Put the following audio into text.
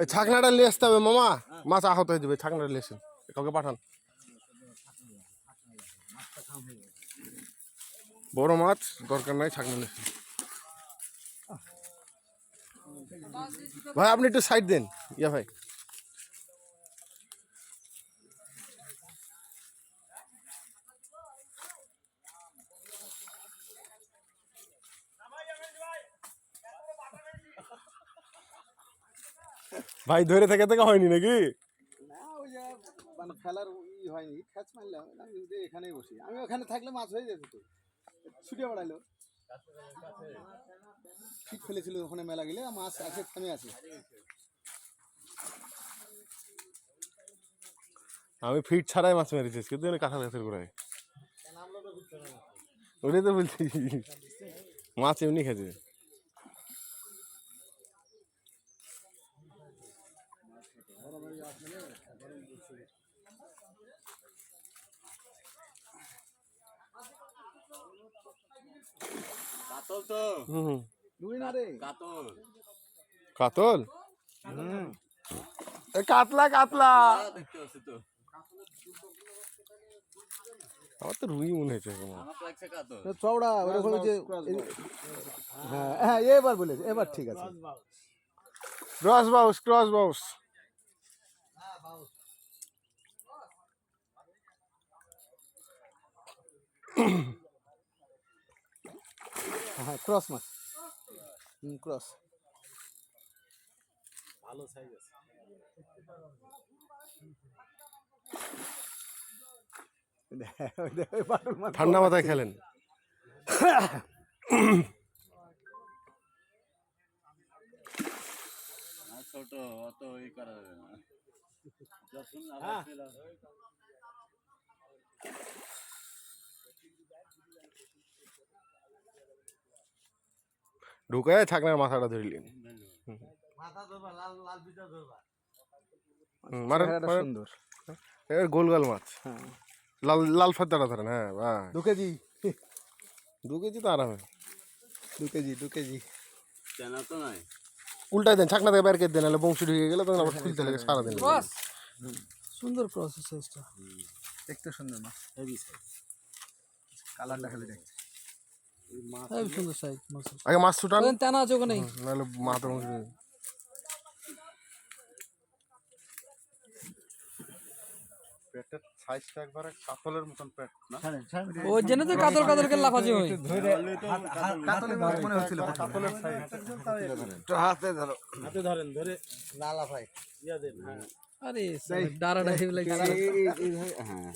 এই ছাকনাটা আসতে হবে মামা। মাছ আহত হয়ে যাবে, ছাকনাটা নিয়ে কাউকে পাঠান। বড় মাছ, দরকার নাই, ছাকনা নিয়ে ভাই, আপনি একটু সাইড দেন। ইয়া ভাই। ভাই, ধরে থেকে থেকে হয়নি নাকি? মানে ফেলার ই হয়নি খ্যাচ মারলাম এখানেই বসি। আমি ওখানে থাকলে মাছ হয়ে যেত তো। ছুটে বেড়াইলো। ঠিক ফেলেছিল ওখানে মেলা গেলে মাছ আছে থেমে আছে। আমি ফিট ছাড়াই মাছ মেরেছি কিন্তু কাঁঠাল গাছের গোড়ায় ওটাই তো বলছি। মাছ এমনি খেতে কাতল তো। হুম হুম। ডুবি না রে। কাতল। কাতল? এ কাতলা কাতলা। দেখতে পাচ্ছি তো। আমার তো রুই মনে হয়েছে তোমার আমার তো একটা কাতল। তো চওড়া ওরকম ওই যে হ্যাঁ হ্যাঁ এবার বলেছে এবার ঠিক আছে। ক্রস বাউস ক্রস বাউস হ্যাঁ ক্রস মাছ। হুম ক্রস। ভালো সাইজ আছে। ঠান্ডা মাথায় খেলেন। আর ছোট অত ই করা যাবে না। ঢুকায় ছাকনার মাথাটা ধরিলেন। সুন্দর। এর গোল গোল মাছ। হ্যাঁ। লাল লাল ফাদ্দাটা ধরেন হ্যাঁ ভাই দু কেজি দু কেজি তো আরামে। দু কেজি দু কেজি চেনা তো নাই। উল্টাই দেন ছাকনা থেকে বের করে দেন নাহলে বংশী ঢুকে গেলে তখন আবার খুলতে লাগে সারাদিন। সুন্দর প্রসেস দেখতে সুন্দর মাছ হেভি সাইজ কালারটা খালি দেখতে। সুন্দর সাইজ মাছের। আগে মাছ ছুটান। টানা আছে ওখানে। নাহলে মাথা বংশী ঢুকে পেটের সাইজটা একবারে কাতলের মতন পেট না? ওই জন্য তো কাতল কাতল কে লাফাজি হয়। কাতলের মাছ মনে হচ্ছিল কাতলের সাইজ হাতে ধরো। আরে লাগে হ্যাঁ।